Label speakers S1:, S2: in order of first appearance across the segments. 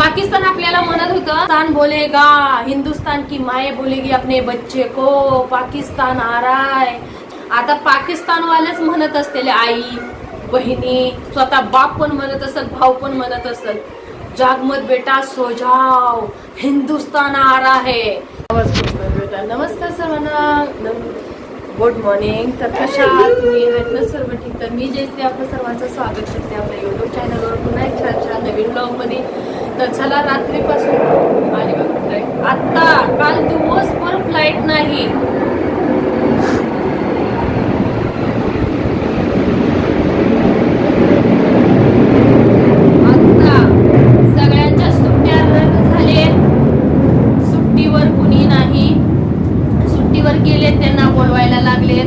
S1: पाकिस्तान आपल्याला म्हणत होतं पाकिस्तान बोलेगा हिंदुस्तान की माये बोलेगी अपने बच्चे को पाकिस्तान आ रहा है. आता पाकिस्तान वालेच म्हणत असलेले आई बहिणी स्वतः बाप पण म्हणत असत भाऊ पण म्हणत असत जागमत बेटा सो जाओ हिंदुस्तान आ रहा है. नमस्कार सर नमस्कार सर्वांना. Good morning. तर कशा तुम्ही? आहेत ना सर्व ठीक. तर मी जयश्री आपलं सर्वांचं स्वागत करते आपल्या युट्यूब चॅनलवर पुन्हा एक छान छान नवीन ब्लॉगमध्ये तर चला रात्रीपासून. आली बघ फ्लाईट आत्ता काल दिवसभर फ्लाईट नाही आत्ता सगळ्यांच्या सुट्ट्या रद्द झाले सुट्टीवर कुणी नाही सुट्टीवर गेले त्यांना बोलवायला लागले.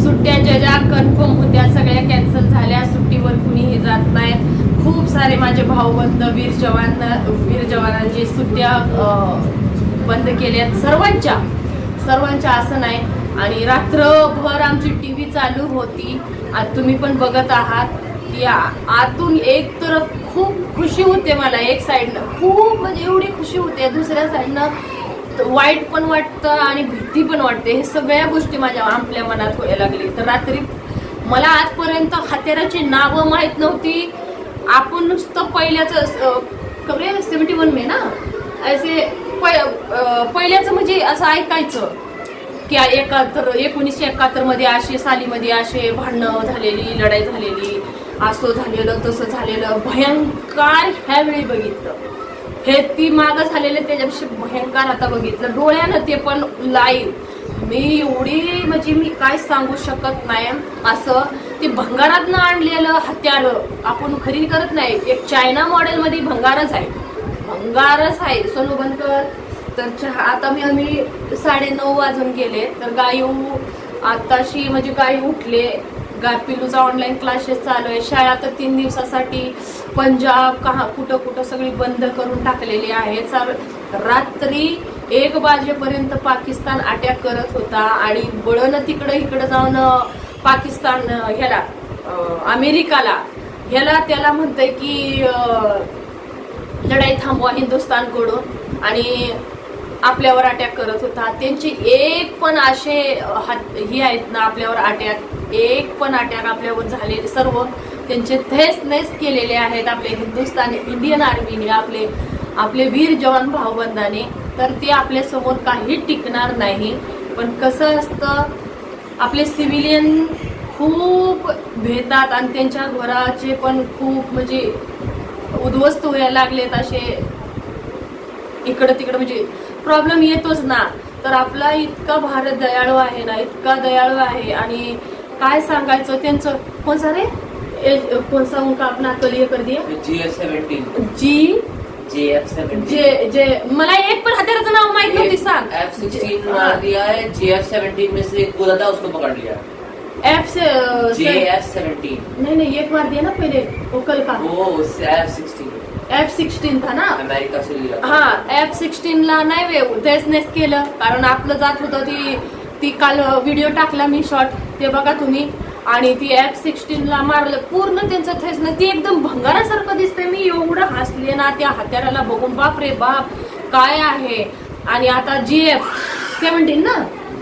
S1: सुट्ट्यांच्या ज्या कन्फर्म होत्या सगळ्या कॅन्सल झाल्या. सुट्टीवर कुणीही जात नाहीत खूप सारे माझे भाऊबंद वीर जवान वीर जवानांची सुट्ट्या बंद केल्या सर्वांच्या सर्वांच्या असं नाही. आणि रात्रभर आमची टी व्ही चालू होती. आणि तुम्ही पण बघत आहात की आतून एक तर खूप खुशी होते मला. एक साईडनं खूप म्हणजे एवढी खुशी होते. दुसऱ्या साईडनं वाईट पण वाटतं आणि भीती पण वाटते. हे सगळ्या गोष्टी माझ्या आपल्या मनात व्हायला लागली. तर रात्री मला आजपर्यंत हत्याराची नावं माहीत नव्हती. आपण नुसतं पहिल्याचं कबरे सेव्हन्टी वन मे ना? असे पहिल्याचं म्हणजे असं ऐकायचं की एकाहत्तर एकोणीसशे एकाहत्तरमध्ये असे सालीमध्ये असे भांडणं झालेली लढाई झालेली असं झालेलं तसं झालेलं भयंकर ह्यावेळी बघितलं. हे ती मागं झालेलं त्याच्यापेक्षा भयंकर आता बघितलं. डोळ्यानं ते पण लाईव्ह मी एवढी म्हणजे मी काय सांगू शकत नाही. असं ते भंगारातनं आणलेलं हत्यार आपण खरेदी करत नाही. एक चायना मॉडेलमध्ये भंगारच आहे. भंगारच आहे. सोनू बनकर तर चहा आता मी आम्ही साडेनऊ वाजून गेले. तर गाई आताशी म्हणजे गायी उठले. गा पिलूचा ऑनलाईन क्लासेस चालू आहे. शाळा तर तीन दिवसासाठी पंजाब कहा कुठं कुठं सगळी बंद करून टाकलेली आहे. चाल रात्री एक वाजेपर्यंत पाकिस्तान अटॅक करत होता आणि बळनं तिकडं इकडं जाऊन पाकिस्तान ह्याला अमेरिकाला ह्याला त्याला म्हणतंय की लढाई थांबवा हिंदुस्थानकडून आणि आपल्यावर अटॅक करत होता. त्यांचे एक पण असे हात हे आहेत ना आपल्यावर अटॅक. एक पण अटॅक आपल्यावर झालेले सर्व त्यांचे थेस नेस केलेले आहेत. आपले हिंदुस्थानी इंडियन आर्मीने आपले आपले वीर जवान भाऊबंदाने तर ते आपल्यासमोर काही टिकणार नाही. पण कसं असतं आपले सिव्हिलियन खूप भेटतात आणि त्यांच्या घराचे पण खूप म्हणजे उद्ध्वस्त व्हायला लागलेत असे इकडं तिकडं म्हणजे प्रॉब्लेम येतोच ना. तर आपला इतका भारत दयाळू आहे ना इतका दयाळू आहे. आणि काय सांगायचं त्यांचं? कोण सा रे? ए- कोण सा उनका अपना कलिये कर दिया?
S2: G F seventeen
S1: ji?
S2: G F seventeen
S1: जे जे मला एक पण हत्याराचं नाव माहीत नव्हती सांग.
S2: एफ सिक्सटीन मार दिया है जी एफ सेवनटीन में से एक गोला था उसको पकड़ लिया.
S1: एफ से
S2: जे एफ सेवनटीन
S1: नहीं नहीं एक मार दिया ना पहले वो कल का
S2: वो एफ सिक्सटीन.
S1: एफ सिक्सटीन था ना। हा एफ सिक्सटीन ला नाही वे ड्रेसनेस केलं. कारण आपलं जात होतं ती ती काल व्हिडिओ टाकला मी शॉर्ट ते बघा तुम्ही. आणि ती एफ सिक्सटीन ला मारलं. पूर्ण त्यांचं थेसनं ती एकदम भंगारासारखं दिसतंय. मी एवढं हसले ना त्या हत्याराला बघून. बाप रे बाप काय आहे? आणि आता जी एफ सेव्हन्टीन ना?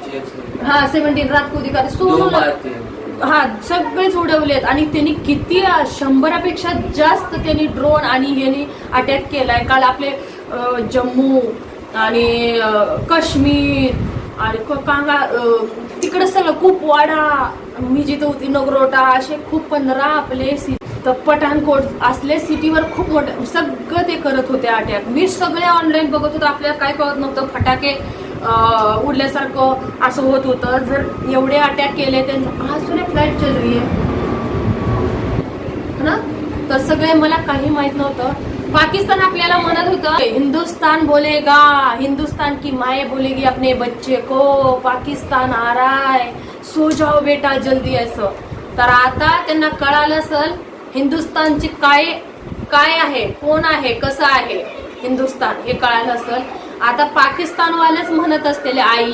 S2: GF17
S1: हा सेव्हन्टीन रात कोदी
S2: थे
S1: हा सगळेच उडवलेत आणि त्यांनी किती शंभरापेक्षा जास्त त्यांनी ड्रोन आणि यांनी अटॅक केलाय. काल आपले जम्मू आणि काश्मीर आणि कांगा तिकडं सगळं कुपवाडा मी जिथं होती नगरोटा असे खूप पंधरा आपले सि तर पठाणकोट असले सिटीवर खूप मोठे सगळं ते करत होते अटॅक मी सगळे ऑनलाईन बघत होतो. आपल्याला काय कळत नव्हतं. फटाके उडल्यासारखं असं होत होतं. जर एवढे अटॅक केले त्यांचं अजून फ्लाईट चालू आहे. ना? तर सगळे मला काही माहीत नव्हतं. पाकिस्तान आपल्याला म्हणत होतं हिंदुस्तान बोलेगा हिंदुस्तान की माए बोलेगी अपने बच्चे को पाकिस्तान आ रहा है सो जाओ बेटा जल्दी असं तर आता त्यांना कळालं असेल हिंदुस्तानचे काय काय आहे कोण आहे कसं आहे हिंदुस्तान हे कळालं असेल. आता पाकिस्तानवालेच म्हणत असलेले आई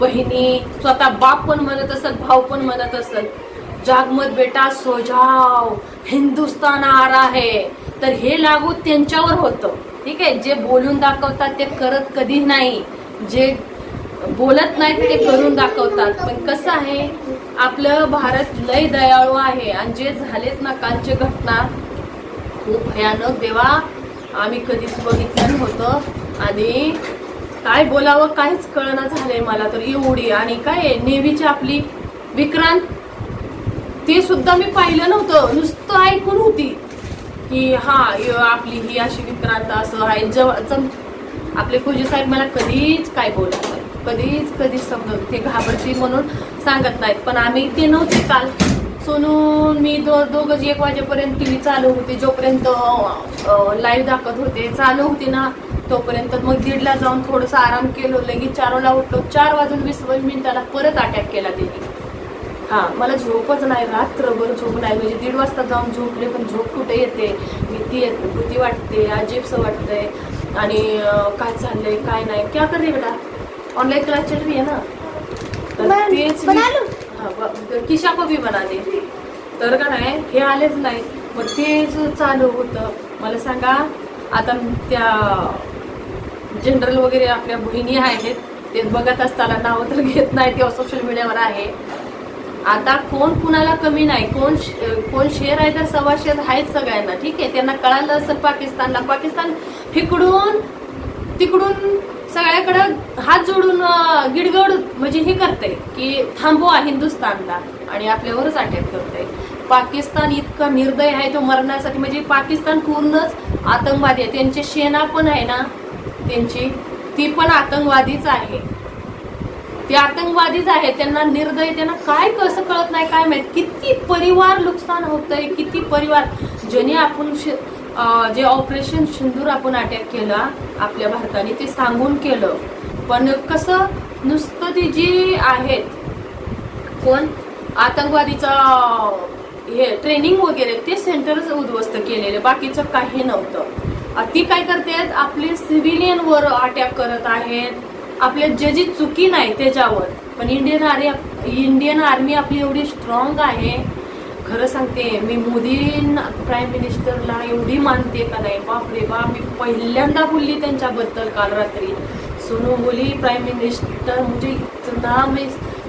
S1: बहिणी स्वतः बाप पण म्हणत असत भाऊ पण म्हणत असत जागमत बेटा सोजाव हिंदुस्थान हिंदुस्तान आ है तर हे लागू त्यांच्यावर होतं. ठीक आहे जे बोलून दाखवतात ते करत कधी नाही. जे बोलत नाहीत ते करून दाखवतात. पण कसं आहे आपलं भारत लय दयाळू आहे. आणि जे झालेत ना कालचे घटना खूप भयानक देवा. आम्ही कधीच बघितलं नव्हतं. आणि काय बोलावं काहीच कळना झालंय मला तर एवढी. आणि काय आहे, नेव्हीची आपली विक्रांत ते सुद्धा मी पाहिलं नव्हतं. नुसतं ऐकून होती की हा आपली ही अशी विक्रांत असं आहे. जव जम- आपले पूजे साहेब मला कधीच काय बोलत नाही कधीच कधीच समजत ते घाबरते म्हणून सांगत नाहीत. पण आम्ही ते नव्हते काल. सोनू मी दो दोघं एक वाजेपर्यंत टी व्ही चालू होती. जोपर्यंत लाईव्ह दाखवत होते. चालू होती ना तोपर्यंत मग दीडला जाऊन थोडंसं आराम केलो लगेच चारला उठलो. चार वाजून वीस मिनिटाला परत अटॅक केला त्यांनी हा मला झोपच नाही रात्रभर झोप नाही. म्हणजे दीड वाजता जाऊन झोपले पण झोप कुठे येते? भीती येते भीती वाटते अजीबसं वाटतंय. आणि काय चाललंय काय नाही. क्या कर बेटा? ऑनलाइन क्लास चल रही है ना? तर तेच? हा, किशा को भी बना दे. तर का नाही हे आलेच नाही. मग तेच चालू होतं. मला सांगा आता त्या जनरल वगैरे आपल्या बहिणी आहेत ते बघत असताना नावं तर घेत नाही तेव्हा सोशल मीडियावर आहे. आता कोण कुणाला कमी नाही कोण कोण शेर आहे तर सव्वा शेर आहेत सगळ्यांना ठीक आहे? त्यांना कळालं असेल पाकिस्तानला पाकिस्तान इकडून तिकडून सगळ्याकडं हात जोडून गिडगड म्हणजे हे करते की थांबवा हिंदुस्थानला आणि आपल्यावरच अटॅक करते पाकिस्तान इतका निर्दय आहे तो मरण्यासाठी म्हणजे पाकिस्तान पूर्णच आतंकवादी आहे. त्यांची सेना पण आहे ना त्यांची ती पण आतंकवादीच आहे. ते आतंकवादीच आहे त्यांना निर्दय त्यांना काय कसं कळत नाही काय माहीत? किती परिवार नुकसान होतंय किती परिवार? ज्याने आपण जे ऑपरेशन सिंदूर आपण अटॅक केला आपल्या भारताने ते सांगून केलं. पण कसं नुसतं ती जी आहेत कोण? आतंकवादीचा हे ट्रेनिंग वगैरे ते सेंटरच उद्ध्वस्त केलेले बाकीचं काही नव्हतं. ती काय करते आपले सिव्हिलियन वर अटॅक करत आहेत. आपल्या ज्याची चुकी नाही त्याच्यावर. पण इंडियन आर्मी इंडियन आर्मी आपली एवढी स्ट्रॉंग आहे. खरं सांगते मी मोदी प्राईम मिनिस्टरला एवढी मानते का नाही? बापरे बा मी पहिल्यांदा बोलली त्यांच्याबद्दल काल रात्री. सोनू बोली प्राईम मिनिस्टर म्हणजे इतना मी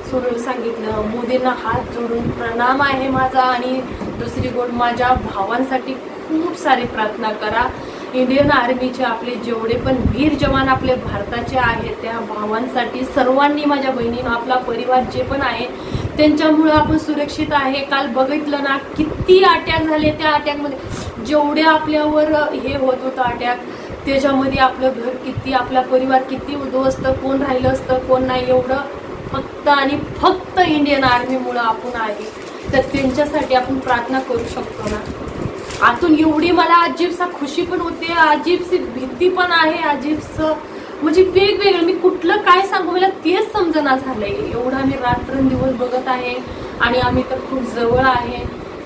S1: सोनूला सांगितलं मोदींना हात जोडून प्रणाम आहे माझा आणि दुसरी गोष्ट माझ्या भावांसाठी खूप सारी प्रार्थना करा. इंडियन आर्मीचे आपले जेवढे पण वीर जवान आपले भारताचे आहेत त्या भावांसाठी सर्वांनी माझ्या बहिणीनं आपला परिवार जे पण आहे त्यांच्यामुळं आपण सुरक्षित आहे. काल बघितलं ना किती अटॅक झाले त्या अटॅकमध्ये. जेवढे आपल्यावर हे होत होतं अटॅक त्याच्यामध्ये आपलं घर किती आपला परिवार किती उद्ध्वस्त कोण राहिलं असतं कोण नाही एवढं फक्त आणि फक्त इंडियन आर्मीमुळं आपण आहे. तर त्यांच्यासाठी आपण प्रार्थना करू शकतो ना. आतून एवढी मला अजीबसा खुशी पण होते अजिबसी भीती पण आहे अजीबस म्हणजे वेगवेगळं. मी कुठलं काय सांगू मला तेच समजना झालंय. एवढा मी रात्रंदिवस बघत आहे आणि आम्ही तर खूप जवळ आहे.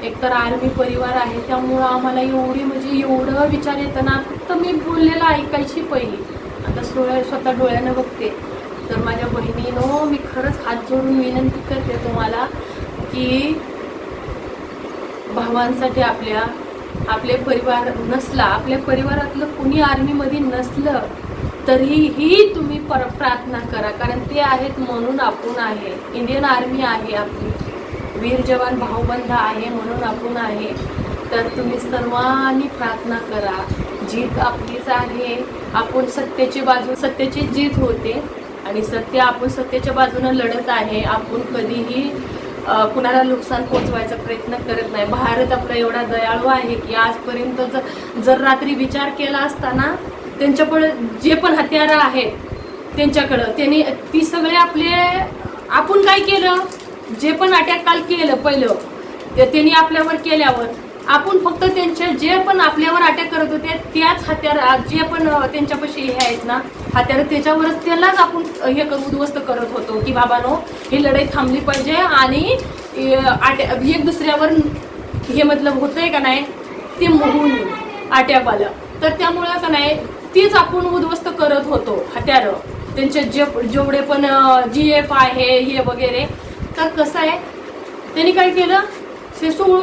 S1: एकतर आर्मी परिवार आहे त्यामुळं आम्हाला एवढी म्हणजे एवढं विचार येतं ना फक्त मी बोललेलं ऐकायची पहिली. आता सोळ्या स्वतः डोळ्यानं बघते. तर माझ्या बहिणीनं मी खरंच हात जोडून विनंती करते तुम्हाला की भावांसाठी आपल्या आपले परिवार नसला आपल्या परिवारातलं कुणी आर्मीमध्ये नसलं तरीही तुम्ही पर प्रार्थना करा. कारण ते आहेत म्हणून आपण आहे. इंडियन आर्मी आहे आपली. वीर जवान भाऊबंध आहे म्हणून आपण आहे. तर तुम्ही सर्वांनी प्रार्थना करा. जीत आपलीच आहे. आपण सत्तेची बाजू सत्तेची जीत होते. आणि सत्य आपण सत्तेच्या बाजूनं लढत आहे. आपण कधीही कुणाला नुकसान पोचवायचा प्रयत्न करत नाही. भारत आपला एवढा दयाळू आहे की आजपर्यंत जर जर रात्री विचार केला असताना त्यांच्याकडे जे पण हत्यारं आहेत त्यांच्याकडं त्यांनी ती सगळे आपले आपण काय केलं? जे पण अटॅक काल केलं पहिलं ते त्यांनी आपल्यावर केल्यावर आपण फक्त त्यांच्या जे पण आपल्यावर अटॅक करत होते त्याच हत्यार जे पण त्यांच्यापाशी हे आहेत ना हत्यार त्याच्यावरच त्यालाच आपण हे करू उद्ध्वस्त करत होतो की बाबानो ही लढाई थांबली पाहिजे आणि एक दुसऱ्यावर हे मतलब होतंय का नाही ते मोहून अटॅक आलं. तर त्यामुळं का नाही तीच आपण उद्ध्वस्त करत होतो हत्यार. त्यांचे जे जेवढे पण जी एफ आहे हे वगैरे. तर कसं आहे त्यांनी काय केलं ते सोड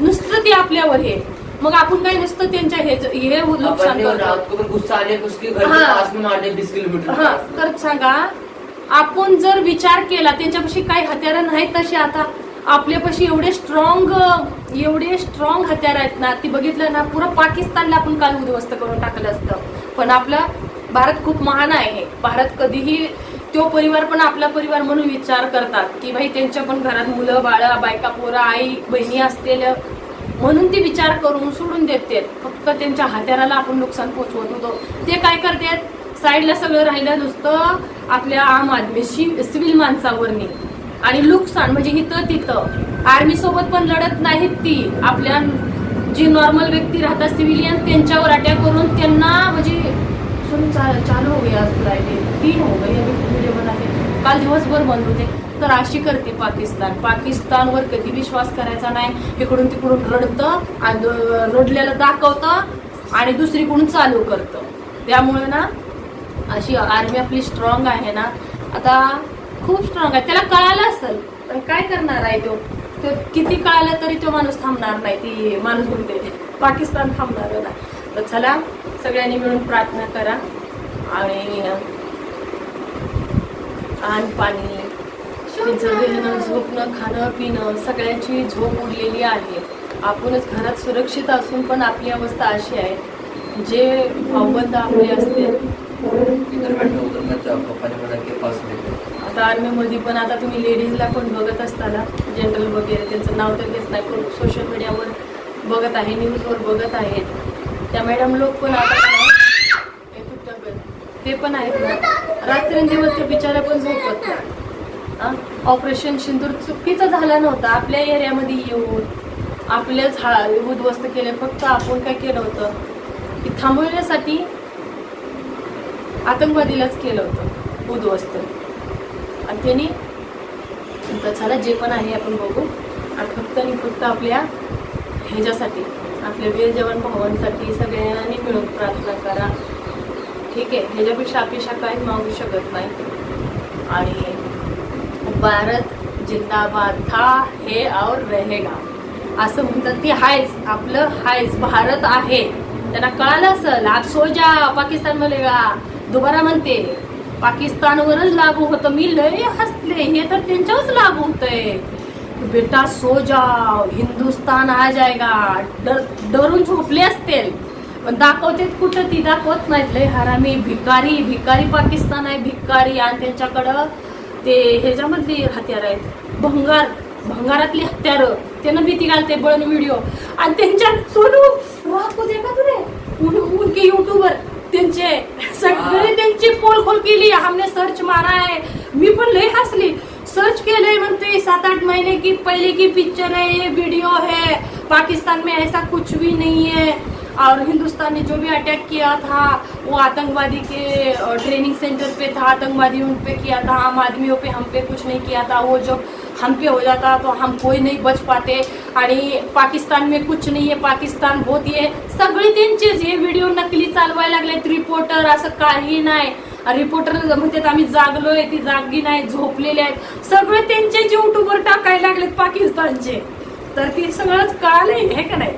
S1: नुसतं ते आपल्यावर हे. मग आपण काय नसतं त्यांच्या हे हे नुकसान करतो। तर सांगा आपण जर विचार केला त्यांच्यापाशी काही हत्यारं नाहीत तशी आता? आपल्यापाशी एवढे स्ट्रॉंग एवढे स्ट्रॉंग हत्यार आहेत ना ती बघितलं ना पुरं पाकिस्तानला आपण काल उद्ध्वस्त करून टाकलं असतं. पण आपला भारत खूप महान आहे. भारत कधीही तो परिवार पण आपला परिवार म्हणून विचार करतात की भाई त्यांच्या पण घरात मुलं बाळं बायका पोरं आई बहिणी असतील. म्हणून ते विचार करून सोडून देते फक्त त्यांच्या हात्याराला आपण नुकसान पोचवत होतो. ते काय करतात? साईडला सगळं राहिलं नुसतं आपल्या आम आदमी सिव्हिल माणसावरनी. आणि नुकसान म्हणजे इथं तिथं. आर्मी सोबत पण लढत नाहीत ती. आपल्या जी नॉर्मल व्यक्ती राहतात सिव्हिलियन त्यांच्यावर अटॅक करून त्यांना म्हणजे चालू होऊया असं राहिले तीन हो गई अभी वीडियो बना के काल दिवसभर बंद होते तर अशी करते पाकिस्तान। पाकिस्तानवर कधी विश्वास करायचा नाही. इकडून तिकडून रडतं आणि रडलेलं दाखवतं आणि दुसरीकडून चालू करतं. त्यामुळे ना अशी आर्मी आपली स्ट्रॉंग आहे ना आता खूप स्ट्रॉंग आहे. त्याला कळालं असेल पण काय करणार आहे तो? तो किती कळालं तरी तो माणूस थांबणार नाही. ती माणूस म्हणते पाकिस्तान थांबणार नाही. तर चला सगळ्यांनी मिळून प्रार्थना करा. आणि अन्न पाणी त्यांचं घेणं झोपणं खाणं पिणं सगळ्यांची झोप उडलेली आहे. आपणच घरात सुरक्षित असून पण आपली अवस्था अशी आहे. जे भाऊबंद आपले असते आता आर्मीमध्ये पण आता तुम्ही लेडीजला पण बघत असताना जनरल वगैरे त्यांचं नाव तर घेत नाही पण सोशल मीडियावर बघत आहे न्यूजवर बघत आहेत त्या मॅडम लोक पण आता काय आहे, हे तुटतं बघ. ते पण आहेत ना. रात्रंदिवस ते बिचारा पण झोपत ऑपरेशन सिंदूर चुकीचं झालं नव्हतं. आपल्या एरियामध्ये येऊन आपल्याच हा उद्ध्वस्त केले. फक्त आपण काय केलं होतं की थांबवण्यासाठी आतंकवादीलाच केलं होतं उद्ध्वस्त. आणि त्यांनी तर जे पण आहे आपण बघू. आणि फक्त आणि फक्त आपल्या ह्याच्यासाठी आपल्या वीर जवान भावांसाठी सगळ्यांनी मिळून प्रार्थना करा. ठीक आहे. ह्याच्यापेक्षा अपेक्षा काहीच मागू शकत नाही. आणि भारत जिंदाबाद था हे और रहेगा. असं म्हणतात की हायच आपलं हायच. भारत आहे. त्यांना कळालं असेल आप सो जा पाकिस्तान मलेगा दुबारा म्हणते पाकिस्तानवरच लागू होतं. मी लय हसले. हे तर त्यांच्यावरच लागू होतंय. बेटा सो जाओ हिंदुस्तान आ जायगा. डर डरून झोपले असतील. पण दाखवते कुठं ती दाखवत नाहीत. लय हरामी भिकारी भिकारी पाकिस्तान आहे भिकारी. आणि त्यांच्याकडं ते ह्याच्यामधली हत्यार आहेत. भंगार भंगारातली हत्यारं. त्यांना भीती घालते बळण व्हिडिओ आणि त्यांच्या सोनू राहतो दे का तुरे उन- उनके युट्यूबर त्यांचे सगळे त्यांची पोल खोल केली. हमने सर्च मारा है मी पण लय हसली. सर्च केले म्हणते सात आठ महीने की पहले की पिक्चर है ये वीडियो है पाकिस्तान में ऐसा कुछ भी नहीं है. और हिंदुस्तान ने जो भी अटैक किया था वो आतंकवादी के ट्रेनिंग सेंटर पे था आतंकवादी उन पे किया था आम आदमियों पे हम पे कुछ नहीं किया था वो जब हम पे हो जाता तो हम कोई नहीं बच पाते। आणि पाकिस्तान में कुछ नहीं है पाकिस्तान बहुत ये सगळे त्यांचेच हे व्हिडिओ नकली चालवायला लागलेत रिपोर्टर असं काही नाही. रिपोर्टर म्हणतात आम्ही जागलोय ती जागी नाही झोपलेले आहेत. सगळे त्यांचे यूट्यूबवर टाकायला लागलेत पाकिस्तानचे. तर ते सगळंच कळालंय हे का नाही?